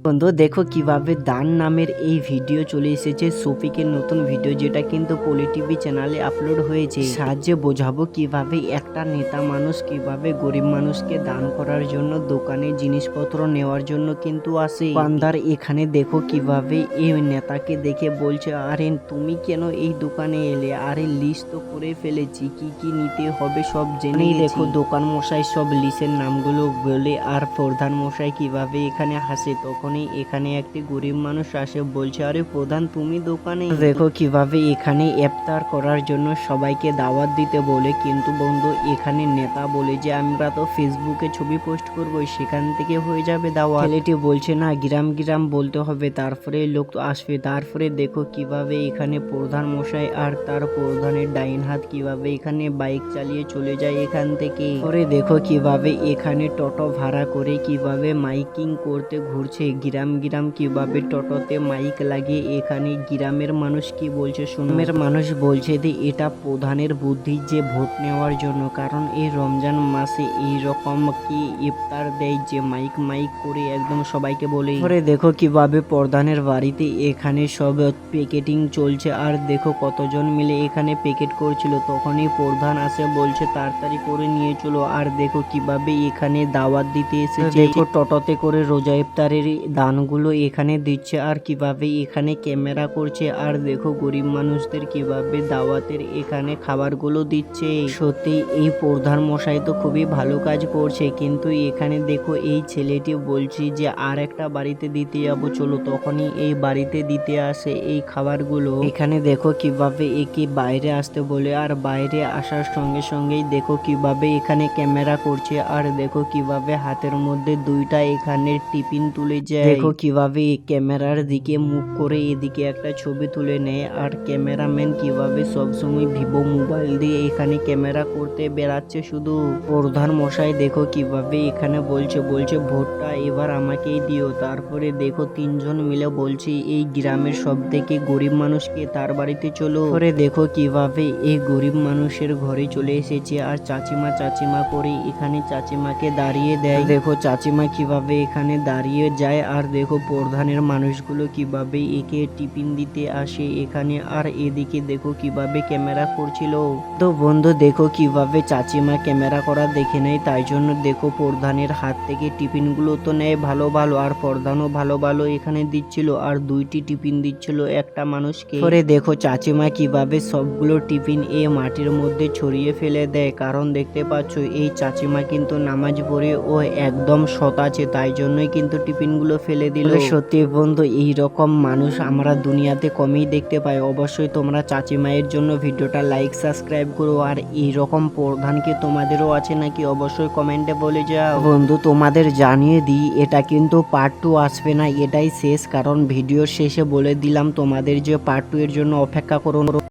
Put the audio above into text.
বন্ধু দেখো কীভাবে দান নামের এই ভিডিও চলে এসেছে। সফিকের নতুন ভিডিও যেটা কিন্তু পলি টিভি চ্যানেলে আপলোড হয়েছে। সাহায্যে বোঝাবো কীভাবে একটা নেতা মানুষ কীভাবে গরিব মানুষকে দান করার জন্য দোকানে জিনিসপত্র নেওয়ার জন্য কিন্তু আসে। পান্দার এখানে দেখো কীভাবে এই নেতাকে দেখে বলছে আরে তুমি কেন এই দোকানে এলে? আরে লিস্ট তো করে ফেলেছি কি কি নিতে হবে সব জেনে দেখো দোকান মশাই সব লিস্টের নামগুলো বলে আর প্রধান মশাই কীভাবে এখানে হাসে তখনই এখানে একটি গরিব মানুষ আসে, বলছে, আরে প্রধান, তুমি দোকানে? দেখো কীভাবে এখানে ইফতার করার জন্য সবাইকে দাওয়াত দিতে বলে, কিন্তু বন্ধু, এখানে নেতা বলে যে, আমরা তো ফেসবুকে ছবি পোস্ট করব, সেখান থেকে হয়ে যাবে দাওয়াত। ছেলেটি বলছে, না, গ্রাম গ্রাম বলতে হবে, তারপরে লোক তো আসবে। তারপরে দেখো কীভাবে এখানে প্রধান মশাই আর তার প্রধানের ডাইন হাত কীভাবে এখানে বাইক চালিয়ে চলে যায় এখান থেকে। পরে দেখো কীভাবে এখানে টোটো ভাড়া করে কীভাবে মাইকিং করতে ঘুরছে। গ্রাম গ্রাম কীভাবে টোটোতে মাইক লাগিয়ে এখানে গ্রামের মানুষ কি বলছে সুনমের মানুষ বলছে যে এটা প্রধানের বুদ্ধি যে ভোট নেওয়ার জন্য কারণ এই রমজান মাসে এই রকম কি ইফতার দেয় যে মাইক মাইক করে একদম সবাইকে বলে। পরে দেখো কীভাবে প্রধানের বাড়িতে এখানে সব প্যাকেটিং চলছে আর দেখো কতজন মিলে এখানে প্যাকেট করছিল। তখনই প্রধান আসে বলছে তাড়াতাড়ি করে নিয়ে চলো। আর দেখো কীভাবে এখানে দাওয়াত দিতে এসেছে। দেখো টোটোতে করে রোজা ইফতারের দানগুলো এখানে দিচ্ছে আর কীভাবে এখানে ক্যামেরা করছে। আর দেখো গরিব মানুষদের কীভাবে দাওয়াতের এখানে খাবারগুলো দিচ্ছে। সত্যি এই প্রধান মশাই তো খুবই ভালো কাজ করছে। কিন্তু এখানে দেখো এই ছেলেটি বলছি যে, আর একটা বাড়িতে দিতে যাব, চলো। তখনই এই বাড়িতে দিতে আসে এই খাবারগুলো। এখানে দেখো কীভাবে একে বাইরে আসতে বলে। আর বাইরে আসার সঙ্গে সঙ্গেই দেখো কীভাবে এখানে ক্যামেরা করছে। আর দেখো কীভাবে হাতের মধ্যে দুইটা এখানে টিফিন তুলে যায় দেখো কীভাবে ক্যামেরার দিকে মুখ করে এদিকে একটা ছবি তুলে নেয় আর ক্যামেরাম্যান কীভাবে সবসময় ভিভো মোবাইল দিয়ে এখানে ক্যামেরা করতে বেড়াচ্ছে। শুধু প্রধান মশাই দেখো কীভাবে এখানে বলছে বলছে ভোটটা এবার আমাকেই দিও। তারপরে দেখো তিনজন মিলে বলছে এই গ্রামের সব থেকে গরিব মানুষকে তার বাড়িতে চলো। পরে দেখো কীভাবে এই গরিব মানুষের ঘরে চলে এসেছে আর চাচিমা চাচিমা করে এখানে চাচিমাকে দাঁড়িয়ে দেয়। দেখো চাচিমা কীভাবে এখানে দাঁড়িয়ে যায় আর দেখো, প্রধানের মানুষগুলো কীভাবে একে টিফিন দিতে আসে এখানে, আর এদিকে দেখো কীভাবে ক্যামেরা করছিল। তো বন্ধু, দেখো কীভাবে চাচিমা ক্যামেরা করা দেখে নেয়, তাই জন্য দেখো প্রধানের হাত থেকে টিফিনগুলো তো নেয় ভালো ভালো, আর প্রধানও ভালো ভালো এখানে দিচ্ছিল, আর দুইটি টিফিন দিচ্ছিল একটা মানুষকে। পরে দেখো চাচিমা কীভাবে সবগুলো টিফিন এ মাটির মধ্যে ছড়িয়ে ফেলে দেয়, কারণ দেখতে পাচ্ছ এই চাচিমা কিন্তু নামাজ পড়ে ও একদম সৎ আছে, তাই জন্যই কিন্তু টিফিনগুলো ফেলে দিল। সত্যি বন্ধু এই রকম মানুষ আমরা দুনিয়াতে কমই দেখতে পাই। অবশ্যই তোমরা চাচি মায়ের জন্য ভিডিওটা লাইক সাবস্ক্রাইব করো। আর এই রকম প্রধান কি তোমাদেরও আছে নাকি? অবশ্যই কমেন্টে বলে যাও। বন্ধু তোমাদের জানিয়ে দিই এটা কিন্তু পার্ট টু আসবে না এটাই শেষ। কারণ ভিডিওর শেষে বলে দিলাম তোমাদের যে পার্ট টু এর জন্য অপেক্ষা করুন